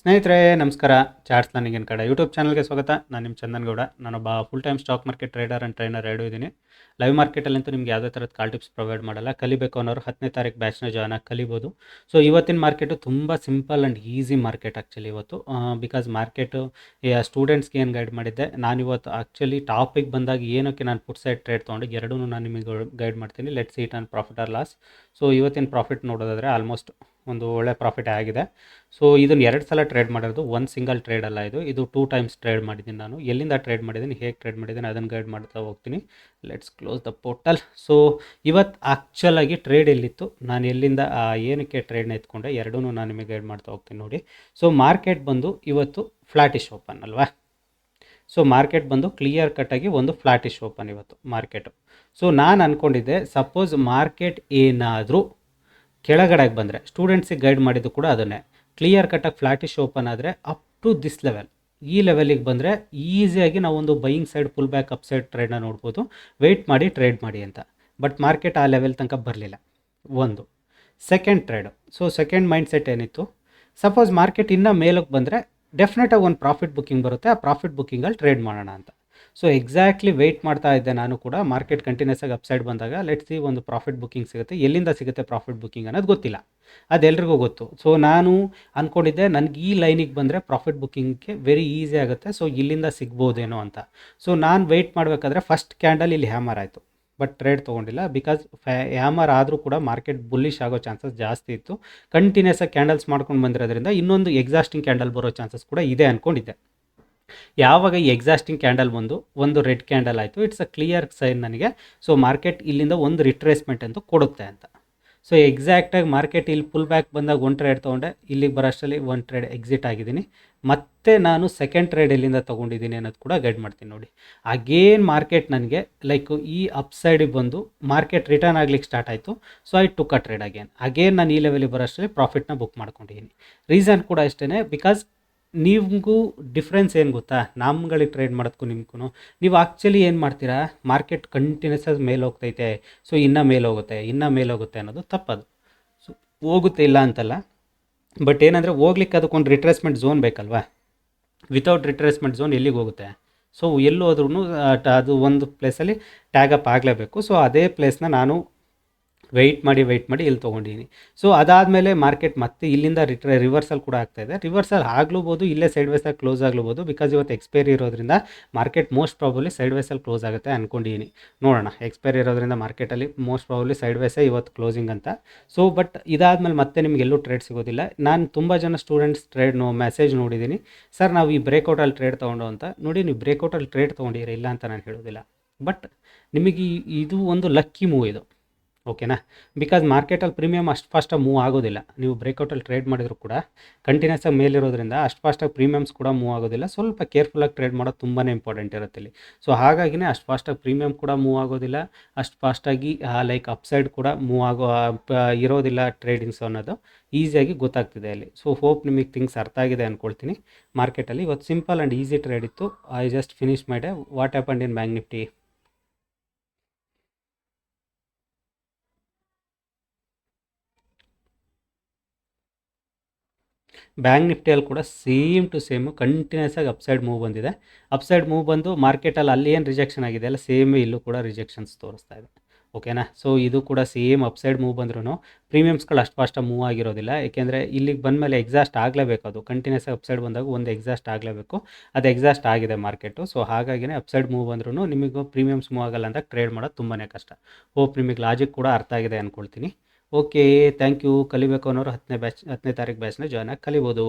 ಸ್ನೇಹಿತರೆ, ನಮಸ್ಕಾರ. ಚಾರ್ಟ್ಸ್ ನನಗಿನ ಕಡೆ ಯೂಟ್ಯೂಬ್ ಚಾನಲ್ಗೆ ಸ್ವಾಗತ. ನಾನು ನಿಮ್ಮ ಚಂದನ್ಗೌಡ. ನಾನೊಬ್ಬ full time stock market trader and trainer ಎರಡೂ ಇದ್ದೀನಿ ಲೈವ್ ಮಾರ್ಕೆಟಲ್ಲಂತೂ ನಿಮ್ಗೆ ಯಾವುದೇ ಥರದ ಕಾಲ್ ಟಿಪ್ಸ್ ಪ್ರೊವೈಡ್ ಮಾಡಲ್ಲ. ಕಲಿಬೇಕು ಅನ್ನೋರು ಹತ್ತನೇ ತಾರೀಕು ಬ್ಯಾಚ್ನ ಜಾಯ್ನ್ ಆಗಿ ಕಲಿಬೋದು. ಸೊ ಇವತ್ತಿನ ಮಾರ್ಕೆಟು ತುಂಬ simple and easy market actually ಇವತ್ತು. ಬಿಕಾಸ್ ಮಾರ್ಕೆಟು ಸ್ಟೂಡೆಂಟ್ಸ್ಗೆ ಏನು ಗೈಡ್ ಮಾಡಿದ್ದೆ. ನಾನು ಇವತ್ತು ಆ್ಯಕ್ಚುಲಿ ಟಾಪಿಕ್ ಬಂದಾಗ ಏನಕ್ಕೆ ನಾನು ಪುಟ್ ಸೈಡ್ ಟ್ರೇಡ್ ತೊಗೊಂಡು ಎರಡೂ ನಾನು ನಿಮಗೆ ಗೈಡ್ ಮಾಡ್ತೀನಿ. Let's seat on profit or loss so ಇವತ್ತಿನ ಪ್ರಾಫಿಟ್ ನೋಡೋದಾದರೆ ಆಲ್ಮೋಸ್ಟ್ ಒಂದು ಒಳ್ಳೆ ಪ್ರಾಫಿಟ್ ಆಗಿದೆ. ಸೊ ಇದನ್ನು ಎರಡು ಸಲ ಟ್ರೇಡ್ ಮಾಡಿರೋದು ಒಂದು ಸಿಂಗಲ್ ಟ್ರೇಡ್ ಅಲ್ಲ ಇದು. ಇದು ಟೂ ಟೈಮ್ಸ್ ಟ್ರೇಡ್ ಮಾಡಿದ್ದೀನಿ ನಾನು. ಎಲ್ಲಿಂದ ಟ್ರೇಡ್ ಮಾಡಿದ್ದೀನಿ, ಹೇಗೆ ಟ್ರೇಡ್ ಮಾಡಿದ್ದೀನಿ ಅದನ್ನು ಗೈಡ್ ಮಾಡ್ತಾ ಹೋಗ್ತೀನಿ. Let's close the portal so ಇವತ್ತು ಆ್ಯಕ್ಚುಲಾಗಿ ಟ್ರೇಡ್ ಎಲ್ಲಿತ್ತು, ನಾನು ಎಲ್ಲಿಂದ ಏನಕ್ಕೆ ಟ್ರೇಡ್ನ ಎತ್ಕೊಂಡೆ ಎರಡೂ ನಾನು ನಿಮಗೆ ಗೈಡ್ ಮಾಡ್ತಾ ಹೋಗ್ತೀನಿ ನೋಡಿ. ಸೊ ಮಾರ್ಕೆಟ್ ಬಂದು ಇವತ್ತು ಫ್ಲಾಟಿಶ್ ಓಪನ್ ಅಲ್ವಾ? ಸೊ ಮಾರ್ಕೆಟ್ ಬಂದು ಕ್ಲಿಯರ್ ಕಟ್ಟಾಗಿ ಒಂದು ಫ್ಲಾಟಿಶ್ ಓಪನ್ ಇವತ್ತು ಮಾರ್ಕೆಟು ಸೊ ನಾನು ಅಂದ್ಕೊಂಡಿದ್ದೆ ಸಪೋಸ್ ಮಾರ್ಕೆಟ್ ಏನಾದರೂ ಕೆಳಗಡೆಗೆ ಬಂದರೆ ಸ್ಟೂಡೆಂಟ್ಸಿಗೆ ಗೈಡ್ ಮಾಡಿದ್ದು ಕೂಡ ಅದನ್ನೇ. ಕ್ಲಿಯರ್ ಕಟ್ಟಾಗಿ ಫ್ಲಾಟಿಶ್ ಓಪನ್ ಆದರೆ ಅಪ್ ಟು ದಿಸ್ ಲೆವೆಲ್ ಈ ಲೆವೆಲಿಗೆ ಬಂದರೆ ಈಸಿಯಾಗಿ ನಾವು ಒಂದು buying side full back upside ಟ್ರೇಡ್ನ ನೋಡ್ಬೋದು. ವೆಯ್ಟ್ ಮಾಡಿ ಟ್ರೇಡ್ ಮಾಡಿ ಅಂತ. ಬಟ್ ಮಾರ್ಕೆಟ್ ಆ ಲೆವೆಲ್ ತನಕ ಬರಲಿಲ್ಲ. ಒಂದು. Second trade so second mind set ಏನಿತ್ತು? ಸಪೋಸ್ ಮಾರ್ಕೆಟ್ ಇನ್ನೂ ಮೇಲಕ್ಕೆ ಬಂದರೆ ಡೆಫಿನೆಟಾಗಿ ಒಂದು ಪ್ರಾಫಿಟ್ ಬುಕ್ಕಿಂಗ್ ಬರುತ್ತೆ. ಆ ಪ್ರಾಫಿಟ್ ಬುಕ್ಕಿಂಗಲ್ಲಿ ಟ್ರೇಡ್ ಮಾಡೋಣ ಅಂತ. ಸೊ ಎಕ್ಸಾಕ್ಟ್ಲಿ ವೆಯ್ಟ್ ಮಾಡ್ತಾ ಇದ್ದೆ ನಾನು ಕೂಡ. ಮಾರ್ಕೆಟ್ ಕಂಟಿನ್ಯೂಸ್ ಆಗಿ ಅಪ್ಸೈಡ್ ಬಂದಾಗ ಲೆಟ್ ಸಿ ಒಂದು ಪ್ರಾಫಿಟ್ ಬುಕ್ಕಿಂಗ್ ಸಿಗುತ್ತೆ. ಎಲ್ಲಿಂದ ಸಿಗುತ್ತೆ ಪ್ರಾಫಿಟ್ ಬುಕ್ಕಿಂಗ್ ಅನ್ನೋದು ಗೊತ್ತಿಲ್ಲ. ಅದೆಲ್ರಿಗೂ ಗೊತ್ತು. ಸೊ ನಾನು ಅಂದ್ಕೊಂಡಿದ್ದೆ ನನಗೆ ಈ ಲೈನಿಗೆ ಬಂದರೆ ಪ್ರಾಫಿಟ್ ಬುಕ್ಕಿಂಗ್ಗೆ ವೆರಿ ಈಸಿ ಆಗುತ್ತೆ. ಸೊ ಇಲ್ಲಿಂದ ಸಿಗ್ಬೋದೇನೋ ಅಂತ. ಸೊ ನಾನು ವೆಯ್ಟ್ ಮಾಡಬೇಕಾದ್ರೆ ಫಸ್ಟ್ ಕ್ಯಾಂಡಲ್ ಇಲ್ಲಿ ಹ್ಯಾಮರ್ ಆಯಿತು. ಬಟ್ ಟ್ರೇಡ್ ತೊಗೊಂಡಿಲ್ಲ. ಬಿಕಾಸ್ ಹ್ಯಾಮರ್ ಆದರೂ ಕೂಡ ಮಾರ್ಕೆಟ್ ಬುಲ್ಲಿಶ್ ಆಗೋ ಚಾನ್ಸಸ್ ಜಾಸ್ತಿ ಇತ್ತು. ಕಂಟಿನ್ಯೂಸ್ ಆಗಿ ಕ್ಯಾಂಡಲ್ಸ್ ಮಾಡ್ಕೊಂಡು ಬಂದಿರೋದ್ರಿಂದ ಇನ್ನೊಂದು ಎಕ್ಸಾಸ್ಟಿಂಗ್ ಕ್ಯಾಂಡಲ್ ಬರೋ ಚಾನ್ಸಸ್ ಕೂಡ ಇದೆ ಅಂದ್ಕೊಂಡಿದ್ದೆ ಯಾವಾಗ ಈ ಎಕ್ಸಾಸ್ಟಿಂಗ್ ಕ್ಯಾಂಡಲ್ ಬಂದು ಒಂದು ರೆಡ್ ಕ್ಯಾಂಡಲ್ ಆಯಿತು ಇಟ್ಸ್ ಅ ಕ್ಲಿಯರ್ ಸೈನ್ ನನಗೆ. ಸೊ ಮಾರ್ಕೆಟ್ ಇಲ್ಲಿಂದ ಒಂದು ರಿಟ್ರೇಸ್ಮೆಂಟ್ ಅಂತ ಕೊಡುತ್ತೆ ಅಂತ. ಸೊ ಎಕ್ಸಾಕ್ಟಾಗಿ ಮಾರ್ಕೆಟ್ ಇಲ್ಲಿ ಫುಲ್ ಬ್ಯಾಕ್ ಬಂದಾಗ ಒಂದು ಟ್ರೇಡ್ ತೊಗೊಂಡೆ, ಇಲ್ಲಿಗೆ ಬರೋಷ್ಟರಲ್ಲಿ ಒಂದು ಟ್ರೇಡ್ ಎಕ್ಸಿಟ್ ಆಗಿದ್ದೀನಿ. ಮತ್ತೆ ನಾನು ಸೆಕೆಂಡ್ ಟ್ರೇಡ್ ಇಲ್ಲಿಂದ ತೊಗೊಂಡಿದ್ದೀನಿ ಅನ್ನೋದು ಕೂಡ ಗೈಡ್ ಮಾಡ್ತೀನಿ ನೋಡಿ. ಅಗೇನ್ ಮಾರ್ಕೆಟ್ ನನಗೆ ಲೈಕ್ ಈ ಅಪ್ ಸೈಡಿಗೆ ಬಂದು ಮಾರ್ಕೆಟ್ ರಿಟರ್ನ್ ಆಗ್ಲಿಕ್ಕೆ ಸ್ಟಾರ್ಟ್ ಆಯಿತು. So I took a trade again again ನಾನು ಈ ಲೆವೆಲಿಗೆ ಬರೋಷ್ಟರಲ್ಲಿ ಪ್ರಾಫಿಟ್ನ ಬುಕ್ ಮಾಡ್ಕೊಂಡಿದ್ದೀನಿ. ರೀಸನ್ ಕೂಡ ಅಷ್ಟೇ ಬಿಕಾಸ್ ನಿಮಗೂ ಡಿಫ್ರೆನ್ಸ್ ಏನು ಗೊತ್ತಾ? ನಮ್ಗಳಿಗೆ ಟ್ರೇಡ್ ಮಾಡೋದಕ್ಕೂ ನಿಮ್ಗೂ ನೀವು ಆ್ಯಕ್ಚುಲಿ ಏನು ಮಾಡ್ತೀರಾ? ಮಾರ್ಕೆಟ್ ಕಂಟಿನ್ಯೂಸ್ ಆಗಿ ಮೇಲೆ ಹೋಗ್ತೈತೆ. ಸೊ ಇನ್ನೂ ಮೇಲೆ ಹೋಗುತ್ತೆ, ಇನ್ನೂ ಮೇಲೆ ಹೋಗುತ್ತೆ ಅನ್ನೋದು ತಪ್ಪದು. ಸೊ ಹೋಗುತ್ತೆ ಇಲ್ಲ ಅಂತಲ್ಲ. ಬಟ್ ಏನಂದರೆ ಹೋಗ್ಲಿಕ್ಕೆ ಅದಕ್ಕೊಂದು ರಿಟ್ರೇಸ್ಮೆಂಟ್ ಝೋನ್ ಬೇಕಲ್ವಾ? ವಿತೌಟ್ ರಿಟ್ರೇಸ್ಮೆಂಟ್ ಝೋನ್ ಎಲ್ಲಿಗೆ ಹೋಗುತ್ತೆ? ಸೊ ಎಲ್ಲೋದ್ರೂ ಅದು ಒಂದು ಪ್ಲೇಸಲ್ಲಿ ಟ್ಯಾಗಪ್ ಆಗಲೇಬೇಕು. ಸೊ ಅದೇ ಪ್ಲೇಸ್ನ ನಾನು ವೆಯ್ಟ್ ಮಾಡಿ ವೆಯ್ಟ್ ಮಾಡಿ ಇಲ್ಲಿ ತೊಗೊಂಡಿದ್ದೀನಿ ಸೊ ಅದಾದಮೇಲೆ ಮಾರ್ಕೆಟ್ ಮತ್ತೆ ಇಲ್ಲಿಂದ ರಿಟ್ರ ರಿವರ್ಸಲ್ ಕೂಡ ಆಗ್ತಾ ಇದೆ. ರಿವರ್ಸಲ್ ಆಗ್ಲೂಬೋದು, ಇಲ್ಲೇ ಸೈಡ್ ವೇಸಲ್ಲಿ ಕ್ಲೋಸ್ ಆಗ್ಲೂಬೋದು ಬಿಕಾಸ್ ಇವತ್ತು ಎಕ್ಸ್ಪೈರಿ ಇರೋದ್ರಿಂದ ಮಾರ್ಕೆಟ್ ಮೋಸ್ಟ್ ಪ್ರಾಬಲಿ ಸೈಡ್ ವೇಸಲ್ಲಿ ಕ್ಲೋಸ್ ಆಗುತ್ತೆ ಅಂದ್ಕೊಂಡಿದ್ದೀನಿ ನೋಡೋಣ ಎಕ್ಸ್ಪೈರಿ ಇರೋದ್ರಿಂದ ಮಾರ್ಕೆಟಲ್ಲಿ ಮೋಸ್ಟ್ ಪ್ರಾಬಲಿ ಸೈಡ್ ವೇಸೇ ಇವತ್ತು ಕ್ಲೋಸಿಂಗ್ ಅಂತ. ಸೊ ಬಟ್ ಇದಾದಮೇಲೆ ಮತ್ತೆ ನಿಮ್ಗೆ ಎಲ್ಲೂ ಟ್ರೇಡ್ ಸಿಗೋದಿಲ್ಲ. ನಾನು ತುಂಬ ಜನ ಸ್ಟೂಡೆಂಟ್ಸ್ ಟ್ರೇಡ್ ನೋ ಮೆಸೇಜ್ ನೋಡಿದ್ದೀನಿ ಸರ್ ನಾವು ಈ ಬ್ರೇಕೌಟಲ್ಲಿ ಟ್ರೇಡ್ ತೊಗೊಂಡು ಅಂತ. ನೋಡಿ, ನೀವು ಬ್ರೇಕೌಟಲ್ಲಿ ಟ್ರೇಡ್ ತೊಗೊಂಡಿರಿ ಇಲ್ಲ ಅಂತ ನಾನು ಹೇಳೋದಿಲ್ಲ. ಬಟ್ ನಿಮಗೆ ಇದು ಒಂದು ಲಕ್ಕಿ ಮೂವ್ ಇದು. ಓಕೆನಾ? ಬಿಕಾಸ್ ಮಾರ್ಕೆಟಲ್ಲಿ ಪ್ರೀಮಿಯಮ್ ಅಷ್ಟು ಫಾಸ್ಟಾಗಿ ಮೂವ್ ಆಗೋದಿಲ್ಲ. ನೀವು ಬ್ರೇಕೌಟಲ್ಲಿ ಟ್ರೇಡ್ ಮಾಡಿದ್ರು ಕೂಡ ಕಂಟಿನ್ಯೂಸ್ ಆಗಿ ಮೇಲಿರೋದ್ರಿಂದ ಅಷ್ಟು ಫಾಸ್ಟಾಗಿ ಪ್ರೀಮಿಯಮ್ಸ್ ಕೂಡ ಮೂವ್ ಆಗೋದಿಲ್ಲ. ಸ್ವಲ್ಪ ಕೇರ್ಫುಲ್ಲಾಗಿ ಟ್ರೇಡ್ ಮಾಡೋದು ತುಂಬಾ ಇಂಪಾರ್ಟೆಂಟ್ ಇರುತ್ತೆ ಇಲ್ಲಿ ಸೊ ಹಾಗಾಗಿನೇ ಅಷ್ಟು ಫಾಸ್ಟಾಗಿ ಪ್ರೀಮಿಯಮ್ ಕೂಡ ಮೂವ್ ಆಗೋದಿಲ್ಲ. ಅಷ್ಟು ಫಾಸ್ಟಾಗಿ ಲೈಕ್ ಅಪ್ಸೈಡ್ ಕೂಡ ಮೂವ್ ಆಗೋ ಇರೋದಿಲ್ಲ ಟ್ರೇಡಿಂಗ್ಸ್ ಅನ್ನೋದು. ಈಸಿಯಾಗಿ ಗೊತ್ತಾಗ್ತಿದೆ ಅಲ್ಲಿ. ಸೊ ಹೋಪ್ ನಿಮಗೆ ಥಿಂಗ್ಸ್ ಅರ್ಥ ಆಗಿದೆ ಅಂದ್ಕೊಳ್ತೀನಿ ಮಾರ್ಕೆಟಲ್ಲಿ ಇವತ್ತು ಸಿಂಪಲ್ ಆ್ಯಂಡ್ ಈಸಿ ಟ್ರೇಡ್ ಇತ್ತು. ಐ ಜಸ್ಟ್ ಫಿನಿಶ್ ಮಾಡಿ what happened in Bank Nifty bank ನಿಫ್ಟಿಯಲ್ಲಿ ಕೂಡ ಸೇಮ್ ಟು ಸೇಮ್ ಕಂಟಿನ್ಯೂಸ್ ಆಗಿ ಅಪ್ಸೈಡ್ ಮೂವ್ ಬಂದಿದೆ. ಅಪ್ಸೈಡ್ ಮೂವ್ ಬಂದು ಮಾರ್ಕೆಟಲ್ಲಿ ಅಲ್ಲಿ ಏನು ರಿಜೆಕ್ಷನ್ ಆಗಿದೆ? ಅಲ್ಲ ಸೇಮ್ ಇಲ್ಲೂ ಕೂಡ ರಿಜೆಕ್ಷನ್ಸ್ ತೋರಿಸ್ತಾ ಇದೆ. ಓಕೆನಾ ಸೊ ಇದು ಕೂಡ ಸೇಮ್ ಅಪ್ಸೈಡ್ ಮೂವ್ ಬಂದ್ರೂ ಪ್ರೀಮಿಯಮ್ಸ್ಗಳು ಅಷ್ಟು ಫಾಸ್ಟ್ ಮೂವ್ ಆಗಿರೋದಿಲ್ಲ. ಏಕೆಂದರೆ ಇಲ್ಲಿಗೆ ಬಂದಮೇಲೆ ಎಕ್ಸಾಸ್ಟ್ ಆಗಲೇಬೇಕು ಅದು. ಕಂಟಿನ್ಯೂಸ್ ಆಗಿ ಅಪ್ಸೈಡ್ ಬಂದಾಗ ಒಂದು ಎಕ್ಸಾಸ್ಟ್ ಆಗಲೇಬೇಕು. ಅದು ಎಕ್ಸಾಸ್ಟ್ ಆಗಿದೆ ಮಾರ್ಕೆಟು ಸೊ ಹಾಗಾಗಿನೇ ಅಪ್ಸೈಡ್ ಮೂವ್ ಬಂದ್ರೂ ನಿಮಗೂ ಪ್ರೀಮಿಯಮ್ಸ್ ಮೂವ್ ಆಗಲ್ಲ ಅಂತ ಟ್ರೇಡ್ ಮಾಡೋದು ತುಂಬಾ ಕಷ್ಟ. ಹೋಪ್ ನಿಮಗೆ ಲಾಜಿಕ್ ಕೂಡ ಅರ್ಥ ಆಗಿದೆ ಅಂದ್ಕೊಳ್ತೀನಿ ಓಕೆ ಥ್ಯಾಂಕ್ ಯು ಕಲಿಬೇಕು ಅನ್ನೋರು ಹತ್ತನೇ ಬ್ಯಾಚ್ ಹತ್ತನೇ ತಾರೀಕು ಬ್ಯಾಚ್ನ ಜಾಯ್ನ್ ಆಗಿ ಕಲಿಬೋದು.